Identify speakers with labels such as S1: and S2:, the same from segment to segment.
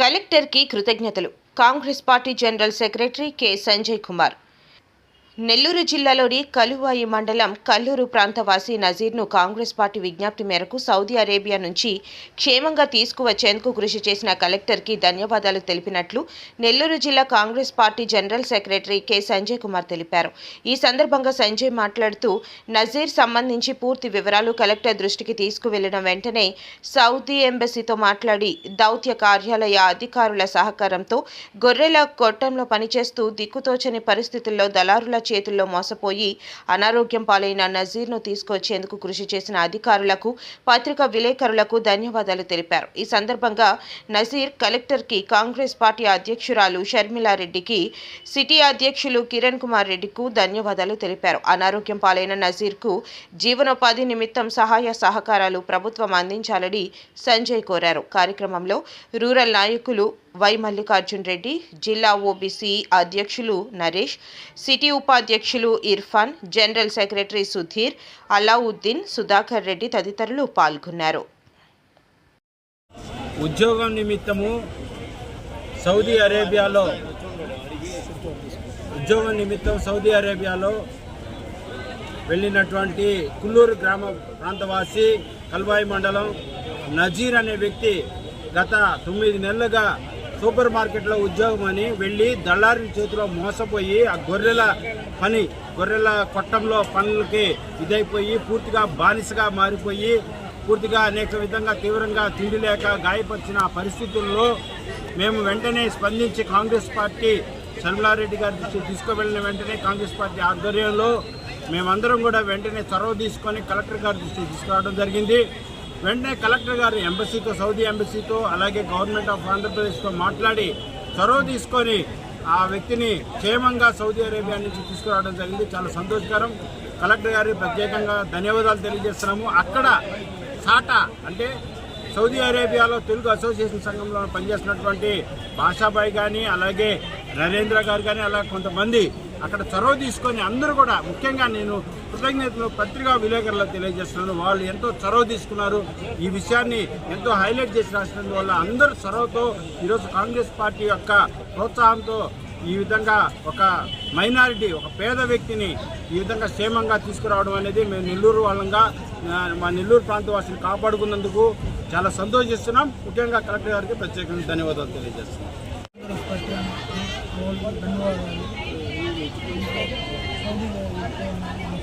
S1: కలెక్టర్కి కృతజ్ఞతలు. Congress party general secretary K. Sanjay Kumar. Nellore జిల్లాలోని కలువాయి మండలం కల్లూరు ప్రాంతవాసి నజీర్ను కాంగ్రెస్ పార్టీ విజ్ఞప్తి మేరకు సౌదీ అరేబియా నుంచి క్షేమంగా తీసుకువచ్చేందుకు కృషి చేసిన కలెక్టర్కి ధన్యవాదాలు తెలిపినట్లు నెల్లూరు జిల్లా Congress party general secretary K. Sanjay Kumar తెలిపారు. ఈ సందర్భంగా సంజయ్ మాట్లాడుతూ నజీర్ సంబంధించి పూర్తి వివరాలు కలెక్టర్ దృష్టికి తీసుకువెళ్ళిన వెంటనే సౌదీ ఎంబసీతో మాట్లాడి దౌత్య కార్యాలయ అధికారుల సహకారంతో గొర్రెల కొట్టంలో పనిచేస్తూ దిక్కుతోచని పరిస్థితుల్లో దళారుల చేతుల్లో మోసపోయి అనారోగ్యం పాలైన నజీర్ను తీసుకొచ్చేందుకు కృషి చేసిన అధికారులకు పత్రికా విలేకరులకు ధన్యవాదాలు తెలిపారు. ఈ సందర్భంగా నజీర్ కలెక్టర్కి కాంగ్రెస్ పార్టీ అధ్యక్షురాలు షర్మిలారెడ్డికి సిటీ అధ్యక్షులు కిరణ్ కుమార్ రెడ్డికు ధన్యవాదాలు తెలిపారు. అనారోగ్యం పాలైన నజీర్కు జీవనోపాధి నిమిత్తం సహాయ సహకారాలు ప్రభుత్వం అందించాలని సంజయ్ కోరారు. కార్యక్రమంలో రూరల్ నాయకులు వై మల్లికార్జున్ రెడ్డి జిల్లా ఓబీసీ అధ్యక్షులు నరేష్ సిటీ ఉపాధ్యక్షులు ఇర్ఫాన్ జనరల్ సెక్రటరీ సుధీర్ అలావుద్దీన్ సుధాకర్ రెడ్డి తదితరులు పాల్గొన్నారు.
S2: ఉద్యోగం నిమిత్తము సౌదీ అరేబియాలో ఉద్యోగం నిమిత్తం సౌదీ అరేబియాలో వెళ్ళినటువంటి కుల్లూరు గ్రామ ప్రాంతవాసి కల్వాయి మండలం నజీర్ అనే వ్యక్తి గత తొమ్మిది నెలలుగా సూపర్ మార్కెట్లో ఉద్యోగం అని వెళ్ళి దళారి చేతిలో మోసపోయి ఆ గొర్రెల పని గొర్రెల కొట్టంలో పనులకి ఇదైపోయి పూర్తిగా బానిసగా మారిపోయి పూర్తిగా అనేక విధంగా తీవ్రంగా తిండి లేక గాయపరిచిన పరిస్థితుల్లో మేము వెంటనే స్పందించి కాంగ్రెస్ పార్టీ శర్మలారెడ్డి గారి దృష్టికి తీసుకువెళ్ళిన వెంటనే కాంగ్రెస్ పార్టీ ఆధ్వర్యంలో మేమందరం కూడా వెంటనే చొరవ తీసుకొని కలెక్టర్ గారి దృష్టికి తీసుకురావడం జరిగింది. వెంటనే కలెక్టర్ గారు ఎంబసీతో సౌదీ ఎంబసీతో అలాగే గవర్నమెంట్ ఆఫ్ ఆంధ్రప్రదేశ్తో మాట్లాడి చొరవ తీసుకొని ఆ వ్యక్తిని క్షేమంగా సౌదీ అరేబియా నుంచి తీసుకురావడం జరిగింది. చాలా సంతోషకరం. కలెక్టర్ గారికి ప్రత్యేకంగా ధన్యవాదాలు తెలియజేస్తున్నాము. అక్కడ సాటా అంటే సౌదీ అరేబియాలో తెలుగు అసోసియేషన్ సంఘంలో పనిచేస్తున్నటువంటి భాషాబాయి కానీ అలాగే నరేంద్ర గారు కానీ అలా కొంతమంది అక్కడ చొరవ తీసుకొని అందరూ కూడా ముఖ్యంగా నేను కృతజ్ఞతలు పత్రికా విలేకరులకు తెలియజేస్తున్నాను. వాళ్ళు ఎంతో చొరవ తీసుకున్నారు. ఈ విషయాన్ని ఎంతో హైలైట్ చేసి రాసినందువల్ల అందరూ చొరవతో ఈరోజు కాంగ్రెస్ పార్టీ యొక్క ప్రోత్సాహంతో ఈ విధంగా ఒక మైనారిటీ ఒక పేద వ్యక్తిని ఈ విధంగా క్షేమంగా తీసుకురావడం అనేది మేము నెల్లూరు వాళ్ళంగా మా నెల్లూరు ప్రాంతవాసిని కాపాడుకున్నందుకు చాలా సంతోషిస్తున్నాం. ముఖ్యంగా కలెక్టర్ గారికి ప్రత్యేకంగా ధన్యవాదాలు తెలియజేస్తున్నాం.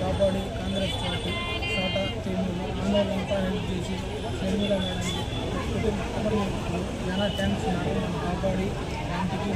S3: కాపాడి కాంగ్రెస్ పార్టీ సాటా టీములు అందరంతా హెల్ప్ చేసి షర్మిల మేడం కుటుంబ చాలా థ్యాంక్స్ మేడం కాపాడి ఇంటికి